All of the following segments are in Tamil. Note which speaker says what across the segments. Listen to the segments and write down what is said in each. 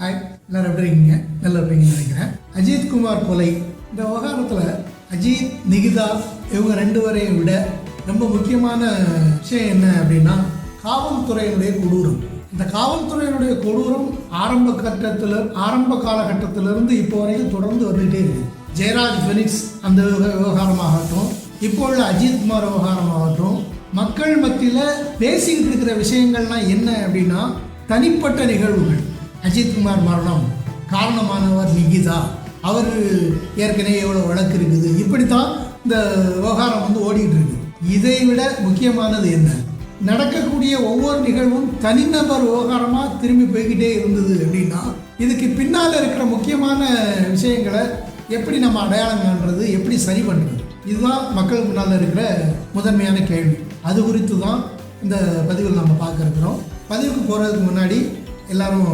Speaker 1: ஹாய் எல்லாரும் எப்படி இருக்கீங்க? நல்லா இருப்பீங்கன்னு நினைக்கிறேன். அஜித் குமார் கொலை. இந்த விவகாரத்தில் அஜித் நிகிதா இவங்க ரெண்டு வரையும் விட ரொம்ப முக்கியமான விஷயம் என்ன அப்படின்னா காவல்துறையினுடைய கொடூரம். இந்த காவல்துறையினுடைய கொடூரம் ஆரம்ப கட்டத்தில் ஆரம்ப காலகட்டத்திலிருந்து இப்போ வரைக்கும் தொடர்ந்து வந்துகிட்டே இருக்கு. ஜெயராஜ் ஃபெனிக்ஸ் அந்த விவகாரமாகட்டும் இப்போ உள்ள அஜித் குமார் விவகாரமாகட்டும் மக்கள் மத்தியில் பேசிக்கிட்டு இருக்கிற விஷயங்கள்லாம் என்ன அப்படின்னா தனிப்பட்ட நிகழ்வுகள். அஜித்குமார் மரணம் காரணமானவர் நிகிதா. அவர் ஏற்கனவே எவ்வளோ வழக்கு இருக்குது. இப்படித்தான் இந்த விவகாரம் வந்து ஓடிட்டு இருக்கு. இதை விட முக்கியமானது என்ன? நடக்கக்கூடிய ஒவ்வொரு நிகழ்வும் தனிநபர் விவகாரமாக திரும்பி போய்கிட்டே இருந்தது அப்படின்னா இதுக்கு பின்னால் இருக்கிற முக்கியமான விஷயங்களை எப்படி நம்ம அடையாளம் காண்றது? எப்படி சரி பண்ணுறது இதுதான் மக்கள் முன்னால் இருக்கிற முதன்மையான கேள்வி. அது குறித்து தான் இந்த பதிவில் நம்ம பார்க்க இருக்கிறோம். பதிவுக்கு போகிறதுக்கு முன்னாடி எல்லாரும்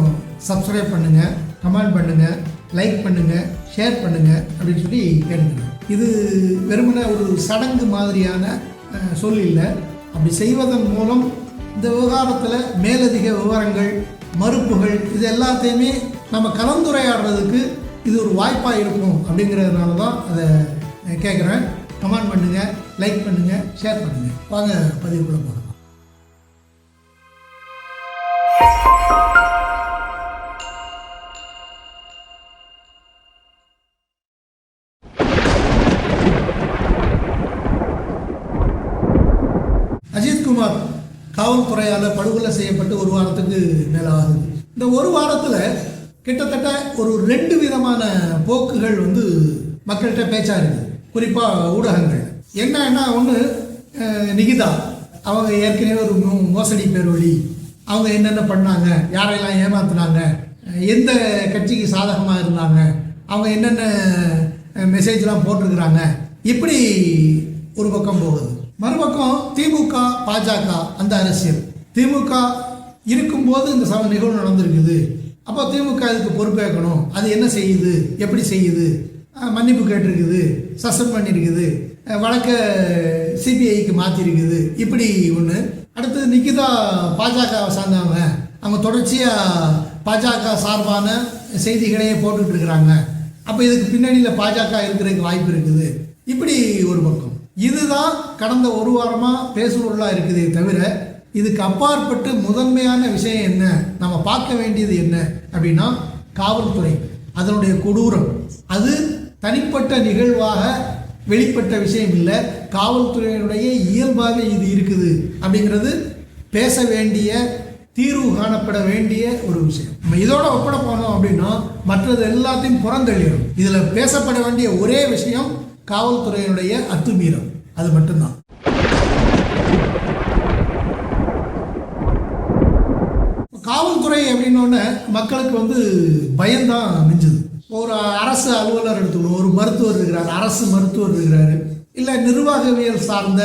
Speaker 1: சப்ஸ்கிரைப் பண்ணுங்கள் கமெண்ட் பண்ணுங்கள் லைக் பண்ணுங்கள் ஷேர் பண்ணுங்கள் அப்படின்னு சொல்லி கேட்டுக்கிறேன். இது வெறுமனே ஒரு சடங்கு மாதிரியான சொல் இல்லை. அப்படி செய்வதன் மூலம் இந்த விவகாரத்தில் மேலதிக விவரங்கள் மறுப்புகள் இது எல்லாத்தையுமே நம்ம கலந்துரையாடுறதுக்கு இது ஒரு வாய்ப்பாக இருக்கும் அப்படிங்கிறதுனால தான் அதை கேட்குறேன் கமெண்ட் பண்ணுங்கள் லைக் பண்ணுங்கள் ஷேர் பண்ணுங்கள் வாங்க பதிவுக்குள்ளே போகிறோம் அஜித்குமார் காவல்துறையால் படுகொலை செய்யப்பட்டு ஒரு வாரத்துக்கு மேலே ஆகுது இந்த ஒரு வாரத்தில் கிட்டத்தட்ட ஒரு ரெண்டு விதமான போக்குகள் வந்து மக்கள்கிட்ட பேச்சா இருக்குது குறிப்பாக ஊடகங்கள். என்னன்னா ஒன்று நிகிதா. அவங்க ஏற்கனவே ஒரு மோ- மோசடி பேரொழி அவங்க என்னென்ன பண்ணாங்க யாரையெல்லாம் ஏமாத்துனாங்க எந்த கட்சிக்கு சாதகமாக இருந்தாங்க அவங்க என்னென்ன மெசேஜ்லாம் போட்டிருக்கிறாங்க இப்படி ஒரு பக்கம் போகுது. மறுபக்கம் திமுக பாஜக அந்த அரசியல். திமுக இருக்கும்போது இந்த சம நிகழ்வு நடந்திருக்குது. அப்போ திமுக இதுக்கு பொறுப்பேற்கணும். அது என்ன செய்யுது? எப்படி செய்யுது? மன்னிப்பு கேட்டிருக்குது. சஸ்பெண்ட் பண்ணியிருக்குது வழக்க வழக்கை சிபிஐக்கு மாற்றிருக்குது இப்படி ஒன்று அடுத்தது நிக்கிதா பாஜகவை சார்ந்தவங்க. அவங்க தொடர்ச்சியாக பாஜக சார்பான செய்திகளையே போட்டுட்டு இருக்கிறாங்க அப்போ இதுக்கு பின்னணியில் பாஜக இருக்கிறதுக்கு வாய்ப்பு இருக்குது. இப்படி ஒரு பக்கம். இதுதான் கடந்த ஒரு வாரமாக பேசுபொருளாக இருக்குதே தவிர இதுக்கு அப்பாற்பட்டு முதன்மையான விஷயம் என்ன? நம்ம பார்க்க வேண்டியது என்ன? அப்படின்னா காவல்துறை அதனுடைய கொடூரம். அது தனிப்பட்ட நிகழ்வாக வெளிப்பட்ட விஷயம் இல்லை. காவல்துறையினுடைய இயல்பாகவே இது இருக்குது. அப்படிங்கிறது பேச வேண்டிய தீர்வு காணப்பட வேண்டிய ஒரு விஷயம். நம்ம இதோட ஒப்பட போனோம் அப்படின்னா மற்றது எல்லாத்தையும் புறந்தள்ளிடும் இதில் பேசப்பட வேண்டிய ஒரே விஷயம் காவல்துறையினுடைய அத்துமீறல். அது மட்டும்தான். காவல்துறை அப்படின்னோடனே மக்களுக்கு வந்து பயம்தான் மிஞ்சுது. ஒரு அரசு அலுவலர் எடுத்துக்கணும் ஒரு மருத்துவர் இருக்கிறார் அரசு மருத்துவர் இருக்கிறாரு இல்லை நிர்வாகவியல் சார்ந்த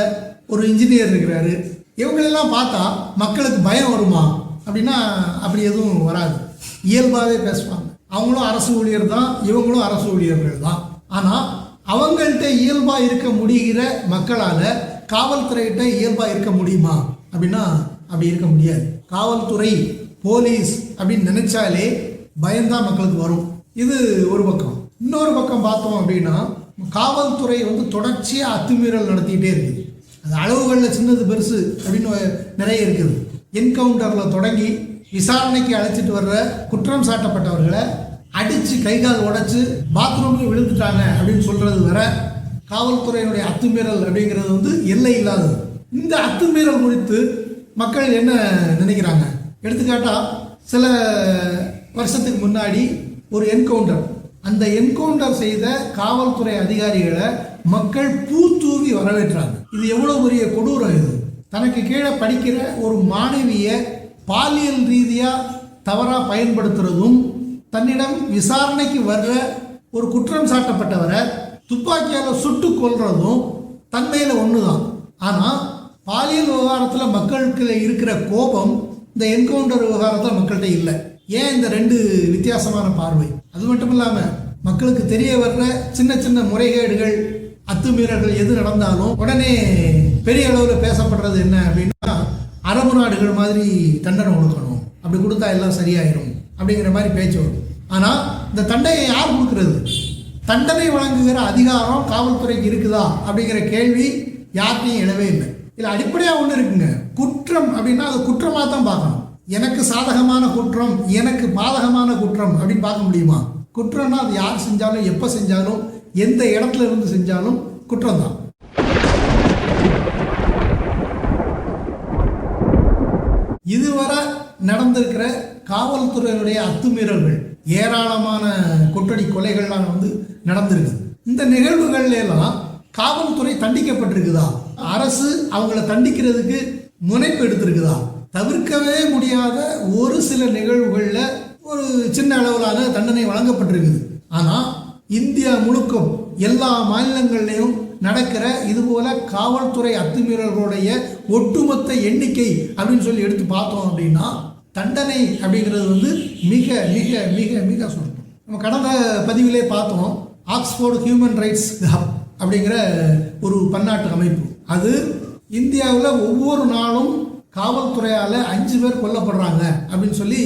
Speaker 1: ஒரு இன்ஜினியர் இருக்கிறாரு இவங்களெல்லாம் பார்த்தா மக்களுக்கு பயம் வருமா? அப்படின்னா அப்படி எதுவும் வராது. இயல்பாகவே பேசுவாங்க. அவங்களும் அரசு ஊழியர் தான் இவங்களும் அரசு ஊழியர்கள் தான் ஆனால் அவங்கள்ட்ட இயல்பாக இருக்க முடிகிற மக்களால் காவல்துறையிட்ட இயல்பாக இருக்க முடியுமா? அப்படின்னா அப்படி இருக்க முடியாது. காவல்துறை போலீஸ் அப்படின்னு நினைச்சாலே பயம்தான் மக்களுக்கு வரும். இது ஒரு பக்கம். இன்னொரு பக்கம் பார்த்தோம் அப்படின்னா காவல்துறை வந்து தொடர்ச்சியாக அத்துமீறல் நடத்திக்கிட்டே இருக்குது. அது அளவுகளில் சின்னது பெருசு அப்படின்னு நிறைய இருக்குது. என்கவுண்டரில் தொடங்கி விசாரணைக்கு அழைச்சிட்டு வர்ற குற்றம் சாட்டப்பட்டவர்களை அடித்து கை கால் உடைச்சு பாத்ரூமில் விழுந்துட்டாங்க. காவல்துறையினுடைய அத்துமீறல் அப்படிங்கிறது வந்து எல்லை இல்லாதது இந்த அத்துமீறல் குறித்து மக்கள் என்ன நினைக்கிறாங்க? எடுத்துக்காட்டால் சில வருஷத்துக்கு முன்னாடி ஒரு என்கவுண்டர் அந்த என்கவுண்டர் செய்த காவல்துறை அதிகாரிகளை மக்கள் பூத்தூவி வரவேற்றாங்க. இது எவ்வளோ பெரிய கொடூரம் இது? தனக்கு கீழே படிக்கிற ஒரு மாணவியை பாலியல் ரீதியாக தவறாக பயன்படுத்துறதும் தன்னிடம் விசாரணைக்கு வர்ற ஒரு குற்றம் சாட்டப்பட்டவரை துப்பாக்கியால் சுட்டு கொல்கிறதும் தன்மையில் ஒன்று தான் ஆனால் பாலியல் விவகாரத்தில் மக்களுக்கு இருக்கிற கோபம் இந்த என்கவுண்டர் விவகாரத்தில் மக்கள்கிட்ட இல்லை. ஏன் இந்த ரெண்டு வித்தியாசமான பார்வை? அது மட்டும் இல்லாமல் மக்களுக்கு தெரிய வர்ற சின்ன சின்ன முறைகேடுகள் அத்துமீறல்கள் எது நடந்தாலும் உடனே பெரிய அளவில் பேசப்படுறது என்ன அப்படின்னா அரபு நாடுகள் மாதிரி தண்டனை கொடுக்கணும் அப்படி கொடுத்தா எல்லாம் சரியாயிடும் அப்படிங்கிற மாதிரி பேச்சு வரும். ஆனால் இந்த தண்டையை யார் கொடுக்கறது? தண்டனை வழங்குகிற அதிகாரம் காவல்துறைக்கு இருக்குதா அப்படிங்கிற கேள்வி யார்கிட்டையும் எழவே இல்லை. இதில் அடிப்படையாக ஒன்று இருக்குங்க. குற்றம் அப்படின்னா அது குற்றமாக தான் பார்க்கணும். எனக்கு சாதகமான குற்றம் எனக்கு பாதகமான குற்றம் அப்படின்னு பார்க்க முடியுமா? குற்றம்னா அது யார் செஞ்சாலும் எப்போ செஞ்சாலும் எந்த இடத்துல இருந்து செஞ்சாலும் குற்றம் தான் இதுவரை நடந்திருக்கிற காவல்துறையினுடைய அத்துமீறல்கள் ஏராளமான கொட்டடி கொலைகள்லாம் வந்து நடந்திருக்குது. இந்த நிகழ்வுகள் எல்லாம் காவல்துறை தண்டிக்கப்பட்டிருக்குதா? அரசு அவங்கள தண்டிக்கிறதுக்கு முனைப்பு எடுத்திருக்குதா? தவிர்க்கவே முடியாத ஒரு சில நிகழ்வுகளில் ஒரு சின்ன அளவிலான தண்டனை வழங்கப்பட்டிருக்குது. ஆனால் இந்தியா முழுக்கும் எல்லா மாநிலங்கள்லையும் நடக்கிற இதுபோல காவல்துறை அத்துமீறல்களுடைய ஒட்டுமொத்த எண்ணிக்கை அப்படின்னு சொல்லி எடுத்து பார்த்தோம் அப்படின்னா தண்டனை அப்படிங்கிறது வந்து மிக மிக மிக மிக சுருக்கம் நம்ம கடந்த பதிவிலே பார்த்தோம் ஆக்ஸ்போர்டு ஹியூமன் ரைட்ஸ் ஹப் அப்படிங்கிற ஒரு பன்னாட்டு அமைப்பு. அது இந்தியாவில் ஒவ்வொரு நாளும் காவல்துறையால் அஞ்சு பேர் கொல்லப்படுறாங்க அப்படின்னு சொல்லி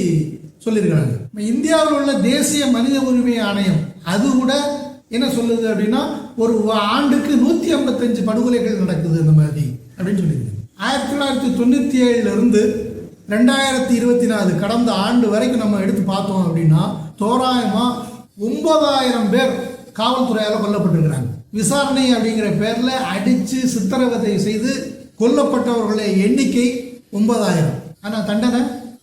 Speaker 1: சொல்லியிருக்கிறாங்க. நம்ம இந்தியாவில் உள்ள தேசிய மனித உரிமை ஆணையம் அது கூட என்ன சொல்லுது அப்படின்னா ஒரு ஆண்டுக்கு நூற்றி ஐம்பத்தஞ்சு படுகொலைகள் நடக்குது இந்த மாதிரி அப்படின்னு சொல்லியிருக்கு ஆயிரத்தி தொள்ளாயிரத்தி தொண்ணூற்றி ஏழுலேருந்து ரெண்டாயிரத்தி இருபத்தி நாலு கடந்த ஆண்டு வரைக்கும் நம்ம எடுத்து பார்த்தோம் அப்படின்னா தோராயமாக ஒன்பதாயிரம் பேர் காவல்துறையால் கொல்லப்பட்டிருக்கிறாங்க. விசாரணை அப்படிங்கிற பேரில் அடித்து சித்திரவதை செய்து கொல்லப்பட்டவர்களுடைய எண்ணிக்கை ஒன்பதாயிரம். ஆனால் தண்டனை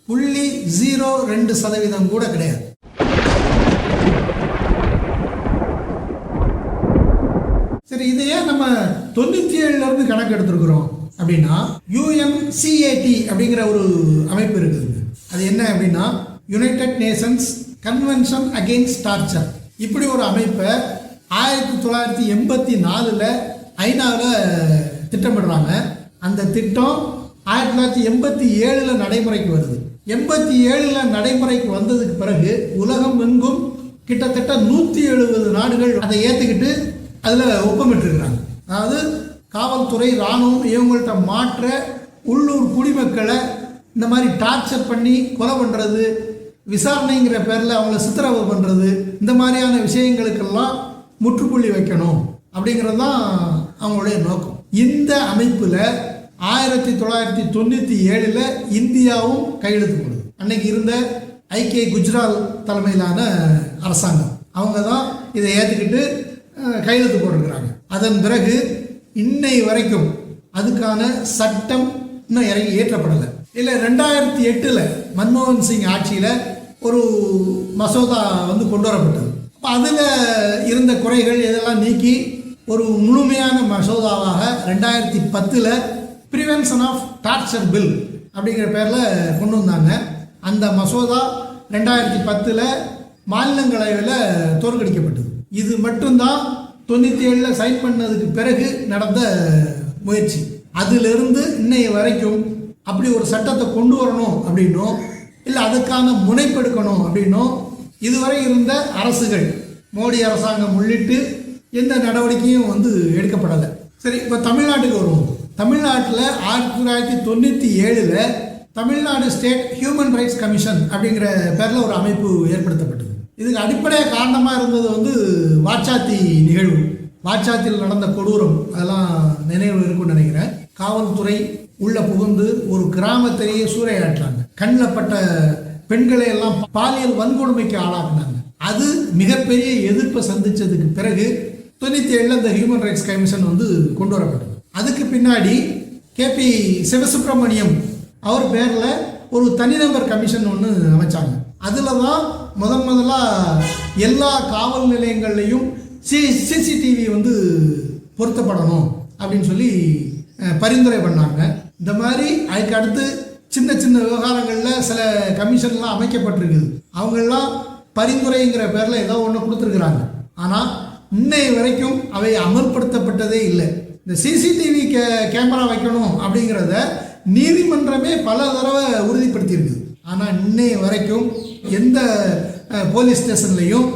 Speaker 1: புள்ளி ஜீரோ ரெண்டு சதவீதம் கூட கிடையாது. சரி இதையே நம்ம தொண்ணூற்றி ஏழுலேருந்து கணக்கு எடுத்துருக்குறோம் அப்படின்னா யூஎன்சிஏடி அப்படிங்கிற ஒரு அமைப்பு இருக்குது அது என்ன அப்படின்னா united nations convention against torture இப்படி ஒரு அமைப்பை ஆயிரத்தி தொள்ளாயிரத்தி எண்பத்தி நாலில் ஐநாவில் திட்டமிடுறாங்க. அந்த திட்டம் ஆயிரத்தி தொள்ளாயிரத்தி எண்பத்தி ஏழில் நடைமுறைக்கு வருது. எண்பத்தி ஏழில் நடைமுறைக்கு வந்ததுக்கு பிறகு உலகம் எங்கும் கிட்டத்தட்ட நூற்றி எழுபது நாடுகள் அதை ஏற்றுக்கிட்டு அதில் ஒப்பமிட்டுருக்கிறாங்க. அதாவது காவல்துறை இராணுவம் இவங்கள்ட்ட மாற்ற உள்ளூர் குடிமக்களை இந்த மாதிரி டார்ச்சர் பண்ணி கொலை பண்ணுறது விசாரணைங்கிற பேரில் அவங்கள சித்திரவதை பண்ணுறது இந்த மாதிரியான விஷயங்களுக்கெல்லாம் முற்றுப்புள்ளி வைக்கணும் அப்படிங்கிறது தான் அவங்களுடைய நோக்கம். இந்த அமைப்பில் ஆயிரத்தி தொள்ளாயிரத்தி தொண்ணூற்றி ஏழில் இந்தியாவும் கையெழுத்து போடுது. அன்னைக்கு இருந்த ஐக்கிய குஜரால் தலைமையிலான அரசாங்கம். அவங்க தான் இதை ஏற்றுக்கிட்டு கையெழுத்து போட்டிருக்கிறாங்க. அதன் பிறகு இன்னை வரைக்கும் அதுக்கான சட்டம் இன்னும் இறங்கி ஏற்றப்படலை இல்லை ரெண்டாயிரத்தி எட்டில் மன்மோகன் சிங் ஆட்சியில் ஒரு மசோதா வந்து கொண்டு வரப்பட்டது. அப்போ அதில் இருந்த குறைகள் இதெல்லாம் நீக்கி ஒரு முழுமையான மசோதாவாக ரெண்டாயிரத்தி பத்தில் ப்ரிவென்ஷன் ஆஃப் டார்ச்சர் பில் அப்படிங்கிற பேரில் கொண்டு வந்தாங்க. அந்த மசோதா ரெண்டாயிரத்தி பத்தில் மாநிலங்களவையில் தோற்கடிக்கப்பட்டது. இது மட்டும்தான் தொண்ணூற்றி ஏழில் சைன் பண்ணதுக்கு பிறகு நடந்த முயற்சி. அதிலிருந்து இன்னைய வரைக்கும் அப்படி ஒரு சட்டத்தை கொண்டு வரணும் அப்படின்னும் இல்லை அதுக்கான முனைப்பெடுக்கணும் அப்படின்னும் இதுவரை இருந்த அரசுகள் மோடி அரசாங்கம் உள்ளிட்டு எந்த நடவடிக்கையும் வந்து எடுக்கப்படலை. சரி இப்போ தமிழ்நாட்டுக்கு வருவோம். தமிழ்நாட்டில் ஆயிரத்தி தொள்ளாயிரத்தி தொண்ணூற்றி ஏழில் Tamil Nadu state human rights commission அப்படிங்கிற பேரில் ஒரு அமைப்பு ஏற்படுத்தப்பட்டது. இதுக்கு அடிப்படையாக காரணமாக இருந்தது வந்து வாட்சாத்தி நிகழ்வு. வாச்சாத்தியில் நடந்த கொடூரம் அதெல்லாம் நினைவு இருக்கும்னு நினைக்கிறேன். காவல்துறை உள்ள புகுந்து ஒரு கிராமத்திலேயே சூறையாட்டுறாங்க கண்ணில் பட்ட பெண்களை எல்லாம் பாலியல் வன்கொடுமைக்கு ஆளாக்குனாங்க. அது மிகப்பெரிய எதிர்ப்பை சந்தித்ததுக்கு பிறகு தொண்ணூற்றி ஏழில் இந்த ஹியூமன் ரைட்ஸ் கமிஷன் வந்து கொண்டு வரப்பட்டது. அதுக்கு பின்னாடி கேபி சிவசுப்பிரமணியம் அவர் பேரில் ஒரு தனிநபர் கமிஷன் ஒன்று அமைச்சாங்க. அதில் தான் முதன் முதலாக எல்லா காவல் நிலையங்கள்லையும் சி சிசிடிவி வந்து பொருத்தப்படணும் அப்படின்னு சொல்லி பரிந்துரை பண்ணாங்க. இந்த மாதிரி அதுக்கு அடுத்து சின்ன சின்ன விவகாரங்களில் சில கமிஷன்லாம் அமைக்கப்பட்டிருக்குது. அவங்கெல்லாம் பரிந்துரைங்கிற பேரில் ஏதோ ஒன்று கொடுத்துருக்குறாங்க. ஆனால் இன்னை வரைக்கும் அவை அமல்படுத்தப்பட்டதே இல்லை. இந்த சிசிடிவி கே கேமரா வைக்கணும் அப்படிங்கிறத நீதிமன்றமே பல தடவை உறுதிப்படுத்தியிருக்குது ஆனால் இன்னைய வரைக்கும் எந்த போலீஸ் ஸ்டேஷன்லையும்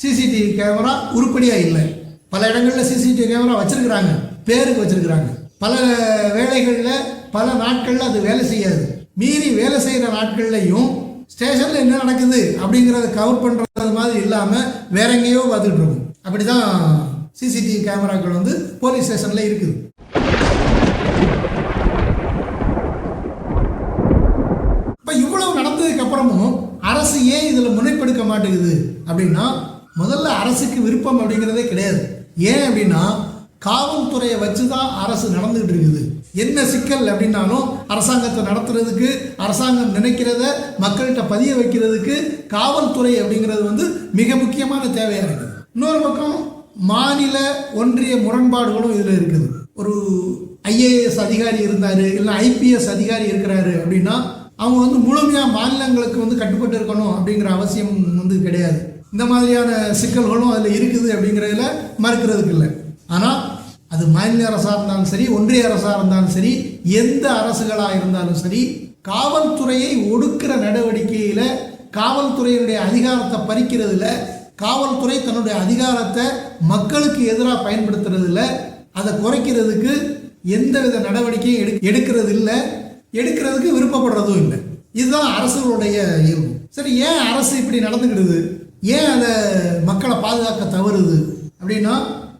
Speaker 1: சிசிடிவி கேமரா உருப்படியாக இல்லை. பல இடங்களில் சிசிடிவி கேமரா வச்சுருக்குறாங்க பேருக்கு வச்சுருக்குறாங்க. பல வேலைகளில் பல நாட்களில் அது வேலை செய்யாது. மீறி வேலை செய்கிற நாட்கள்லையும் ஸ்டேஷனில் என்ன நடக்குது அப்படிங்கிறத கவர் பண்ணுறது மாதிரி இல்லாமல் வேற எங்கேயோ பார்த்துட்டு இருக்கும். அப்படி தான் சிசிடிவி கேமராக்கள் வந்து போலீஸ் ஸ்டேஷனில் இருக்குது. இப்போ இவ்வளவு நடந்ததுக்கு அப்புறமும் அரசு ஏன் இதில் முனைப்பெடுக்க மாட்டேங்குது அப்படின்னா முதல்ல அரசுக்கு விருப்பம் அப்படிங்கிறதே கிடையாது. ஏன் அப்படின்னா காவல்துறையை வச்சு தான் அரசு நடந்துகிட்டு இருக்குது. என்ன சிக்கல் அப்படின்னாலும் அரசாங்கத்தை நடத்துறதுக்கு அரசாங்கம் நினைக்கிறத மக்கள்கிட்ட பதிய வைக்கிறதுக்கு காவல்துறை அப்படிங்கிறது வந்து மிக முக்கியமான தேவையாக இருக்குது. இன்னொரு பக்கம் மாநில ஒன்றிய முரண்பாடுகளும் இதில் இருக்குது. ஒரு ஐஏஎஸ் அதிகாரி இருந்தார் இல்லை ஐபிஎஸ் அதிகாரி இருக்கிறாரு அப்படின்னா அவங்க வந்து முழுமையாக மாநிலங்களுக்கு வந்து கட்டுப்பட்டு இருக்கணும் அப்படிங்கிற அவசியம் வந்து கிடையாது. இந்த மாதிரியான சிக்கல்களும் அதில் இருக்குது அப்படிங்கிறதுல மறுக்கிறதுக்கு இல்லை. ஆனால் அது மாநில அரசாக இருந்தாலும் சரி ஒன்றிய அரசாக இருந்தாலும் சரி எந்த அரசுகளாக இருந்தாலும் சரி காவல்துறையை ஒடுக்கிற நடவடிக்கையில் காவல்துறையினுடைய அதிகாரத்தை பறிக்கிறதுல காவல்துறை தன்னுடைய அதிகாரத்தை மக்களுக்கு எதிராக பயன்படுத்துறதில்ல அதை குறைக்கிறதுக்கு எந்தவித நடவடிக்கையும் எடு எடுக்கிறது இல்லை எடுக்கிறதுக்கு விருப்பப்படுறதும் இல்லை. இதுதான் அரசுகளுடைய இயல்பு சரி ஏன் அரசு இப்படி நடந்துக்கிடுது? ஏன் அதை மக்களை பாதுகாக்க தவறுது? அப்படின்னா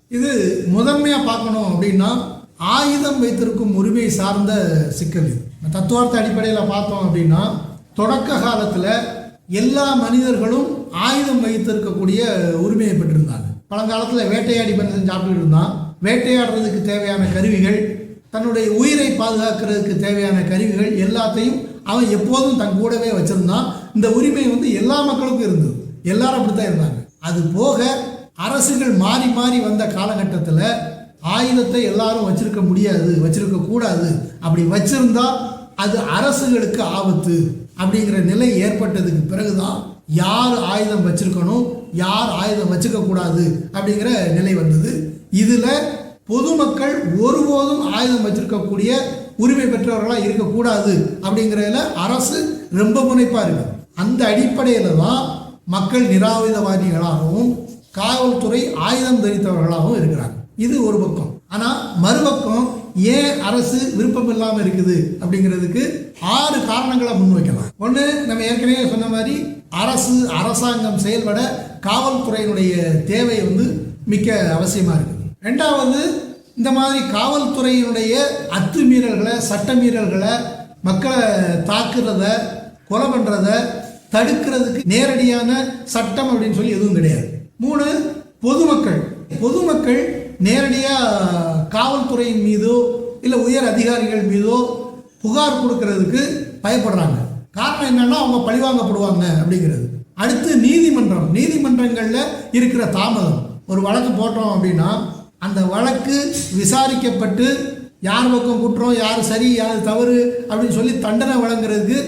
Speaker 1: இது முதன்மையாக பார்க்கணும் அப்படின்னா ஆயுதம் வைத்திருக்கும் உரிமை சார்ந்த சிக்கல் இது. தத்துவார்த்த அடிப்படையில் பார்த்தோம் அப்படின்னா தொடக்க காலத்தில் எல்லா மனிதர்களும் ஆயுதம் வைத்திருக்கக்கூடிய உரிமையை பெற்றிருந்தாங்க. பழங்காலத்தில் வேட்டையாடி மனிதன் சாப்பிட்டுட்டு இருந்தான். வேட்டையாடுறதுக்கு தேவையான கருவிகள் தன்னுடைய உயிரை பாதுகாக்கிறதுக்கு தேவையான கருவிகள் எல்லாத்தையும் அவன் எப்போதும் தன் கூடவே வச்சிருந்தான். இந்த உரிமை வந்து எல்லா மக்களுக்கும் இருந்தது. எல்லாரும் அப்படித்தான் இருந்தாங்க. அது போக அரசுகள் மாறி மாறி வந்த காலகட்டத்தில் ஆயுதத்தை எல்லாரும் வச்சிருக்க முடியாது வச்சிருக்க கூடாது. அப்படி வச்சிருந்தா அது அரசுகளுக்கு ஆபத்து அப்படிங்கிற நிலை ஏற்பட்டதுக்கு பிறகுதான் யார் ஆயுதம் வச்சிருக்கணும் யார் ஆயுதம் வச்சுக்க கூடாது அப்படிங்கிற நிலை வந்தது. இதில் பொதுமக்கள் ஒருபோதும் ஆயுதம் வச்சிருக்கக்கூடிய உரிமை பெற்றவர்களாக இருக்கக்கூடாது அப்படிங்கிறதுல அரசு ரொம்ப முனைப்பா இருக்கு. அந்த அடிப்படையில் தான் மக்கள் நிராயுதவாதிகளாகவும் காவல்துறை ஆயுதம் தரித்தவர்களாகவும் இருக்கிறாங்க. இது ஒரு பக்கம். ஆனால் மறுபக்கம் ஏன் அரசு விருப்பம் இல்லாமல் இருக்குது அப்படிங்கிறதுக்கு ஆறு காரணங்களை முன்வைக்கலாம். ஒன்று நம்ம ஏற்கனவே சொன்ன மாதிரி அரசு அரசாங்கம் செயல்பட காவல்துறையினுடைய தேவை வந்து மிக்க அவசியமாக இருக்குது ரெண்டாவது இந்த மாதிரி காவல்துறையினுடைய அத்துமீறல்களை சட்ட மீறல்களை மக்களை தாக்குறத கொலை பண்ணுறத தடுக்கிறதுக்கு நேரடியான சட்டம் அப்படின்னு சொல்லி எதுவும் கிடையாது. மூணு பொதுமக்கள். பொதுமக்கள் நேரடியாக காவல்துறையின் மீதோ இல்லை உயர் அதிகாரிகள் மீதோ புகார் கொடுக்கறதுக்கு பயப்படுறாங்க. காரணம் என்னன்னா அவங்க பழிவாங்கப்படுவாங்க அப்படிங்கிறது. அடுத்து நீதிமன்றம். நீதிமன்றங்களில் இருக்கிற தாமதம். ஒரு வழக்கு போட்டோம் அப்படின்னா அந்த வழக்கு விசாரிக்கப்பட்டு யார் பக்கம் குற்றம் யார் சரி யார் தவறு அப்படின்னு சொல்லி தண்டனை வழங்குறதுக்கு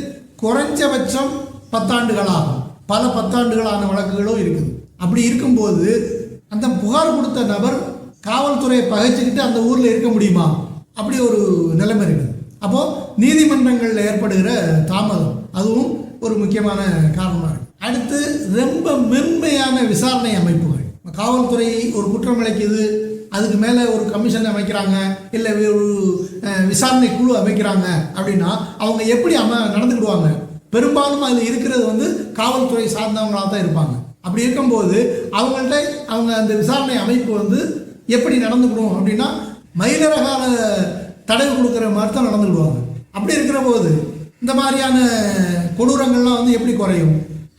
Speaker 1: குறைஞ்சபட்சம் பத்தாண்டுகளாகும். பல பத்தாண்டுகளான வழக்குகளும் இருக்குது. அப்படி இருக்கும்போது அந்த புகார் கொடுத்த நபர் காவல்துறையை பகைச்சிக்கிட்டு அந்த ஊரில் இருக்க முடியுமா? அப்படி ஒரு நிலைமை இருக்குது. அப்போது நீதிமன்றங்களில் ஏற்படுகிற தாமதம் அதுவும் ஒரு முக்கியமான காரணமாக இருக்குது அடுத்து ரொம்ப மென்மையான விசாரணை அமைப்புகள். காவல்துறை ஒரு குற்றம் இழைக்குது அதுக்கு மேலே ஒரு கமிஷன் அமைக்கிறாங்க இல்லை ஒரு விசாரணை குழு அமைக்கிறாங்க அப்படின்னா அவங்க எப்படி அம நடந்துக்கிடுவாங்க? பெரும்பாலும் அதில் இருக்கிறது வந்து காவல்துறை சார்ந்தவங்களாக தான் இருப்பாங்க. அப்படி இருக்கும்போது அவங்கள்ட்ட அவங்க அந்த விசாரணை அமைப்பு வந்து எப்படி நடந்துக்கணும் அப்படின்னா மயிலரகால தடவை கொடுக்குற மாதிரி தான் நடந்துக்கிடுவாங்க. அப்படி இருக்கிற போது இந்த மாதிரியான கொடூரங்கள்லாம் வந்து எப்படி குறையும்?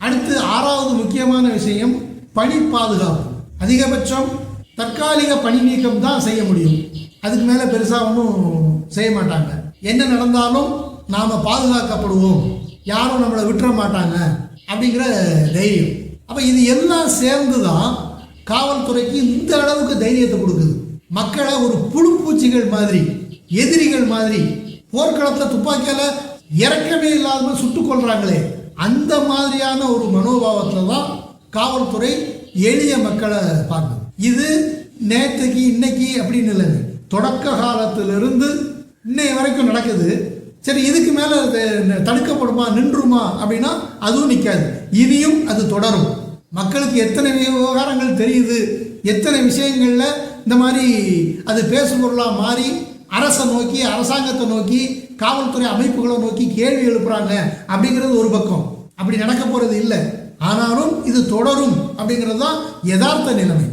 Speaker 1: அடுத்து ஆறாவது முக்கியமான விஷயம் பணி பாதுகாப்பு. அதிகபட்சம் தற்காலிக பணி நீக்கம் தான் செய்ய முடியும். அதுக்கு மேலே பெருசாக ஒன்றும் செய்ய மாட்டாங்க. என்ன நடந்தாலும் நாம் பாதுகாக்கப்படுவோம். யாரும் நம்மளை விட்டுற மாட்டாங்க அப்படிங்கிற தைரியம். அப்போ இது எல்லாம் சேர்ந்து தான் காவல்துறைக்கு இந்த அளவுக்கு தைரியத்தை கொடுக்குது. மக்களை ஒரு புழு பூச்சிகள் மாதிரி எதிரிகள் மாதிரி போர்க்களத்தில் துப்பாக்கியால் இறக்கமே இல்லாதவங்க சுட்டு கொள்கிறாங்களே அந்த மாதிரியான ஒரு மனோபாவத்தில் தான் காவல்துறை எளிய மக்களை பார்க்குது. இது நேற்றுக்கு இன்னைக்கு அப்படின்னு இல்லைங்க. தொடக்க காலத்திலிருந்து இன்னைய வரைக்கும் நடக்குது. சரி இதுக்கு மேலே தடுக்கப்படுமா நின்றுமா அப்படின்னா அதுவும் நிற்காது இனியும் அது தொடரும். மக்களுக்கு எத்தனை விவகாரங்கள் தெரியுது எத்தனை விஷயங்களில் இந்த மாதிரி அது பேசுபொருளாக மாறி அரசை நோக்கி அரசாங்கத்தை நோக்கி காவல்துறை அமைப்புகளை நோக்கி கேள்வி எழுப்புறாங்க அப்படிங்கிறது ஒரு பக்கம். அப்படி நடக்க போகிறது இல்லை. ஆனாலும் இது தொடரும் அப்படிங்கிறது தான் யதார்த்த நிலைமை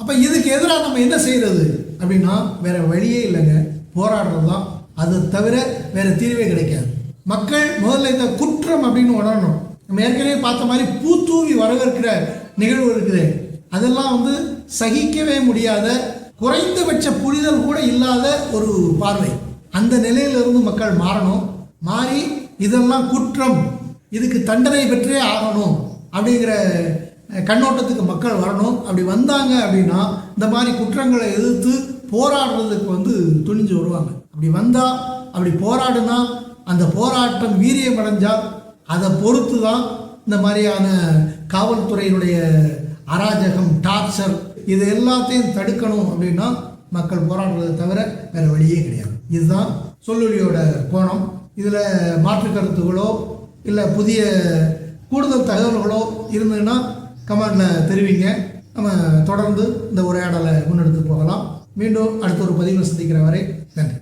Speaker 1: அப்போ இதுக்கு எதிராக நம்ம என்ன செய்கிறது அப்படின்னா வேற வழியே இல்லைங்க. போராடுறது தான். அது தவிர வேற தீர்வே கிடைக்காது. மக்கள் முதல்ல இந்த குற்றம் அப்படின்னு உணரணும். நம்ம ஏற்கனவே பார்த்த மாதிரி பூத்தூவி வரவேற்கிற நிகழ்வு இருக்குது. அதெல்லாம் வந்து சகிக்கவே முடியாத குறைந்தபட்ச புரிதல் கூட இல்லாத ஒரு பார்வை. அந்த நிலையிலிருந்து மக்கள் மாறணும். மாறி இதெல்லாம் குற்றம் இதுக்கு தண்டனை பெற்றே ஆகணும் அப்படிங்கிற கண்ணோட்டத்துக்கு மக்கள் வரணும். அப்படி வந்தாங்க அப்படின்னா இந்த மாதிரி குற்றங்களை எதிர்த்து போராடுறதுக்கு வந்து துணிஞ்சு வருவாங்க. அப்படி வந்தால் அப்படி போராடுனா அந்த போராட்டம் வீரியம் அடைஞ்சால் அதை பொறுத்து தான் இந்த மாதிரியான காவல்துறையினுடைய அராஜகம் டார்ச்சர் இது எல்லாத்தையும் தடுக்கணும் அப்படின்னா மக்கள் போராடுறதை தவிர வேறு வழியே கிடையாது. இதுதான் சொல்லொலியோட கோணம். இதில் மாற்று கருத்துகளோ இல்லை புதிய கூடுதல் தகவல்களோ இருந்ததுன்னா கமெண்டில் தெரிவிங்க. நம்ம தொடர்ந்து இந்த உரையாடலை முன்னெடுத்து போகலாம். மீண்டும் அடுத்த ஒரு பதிவில் சந்திக்கிற வரை நன்றி.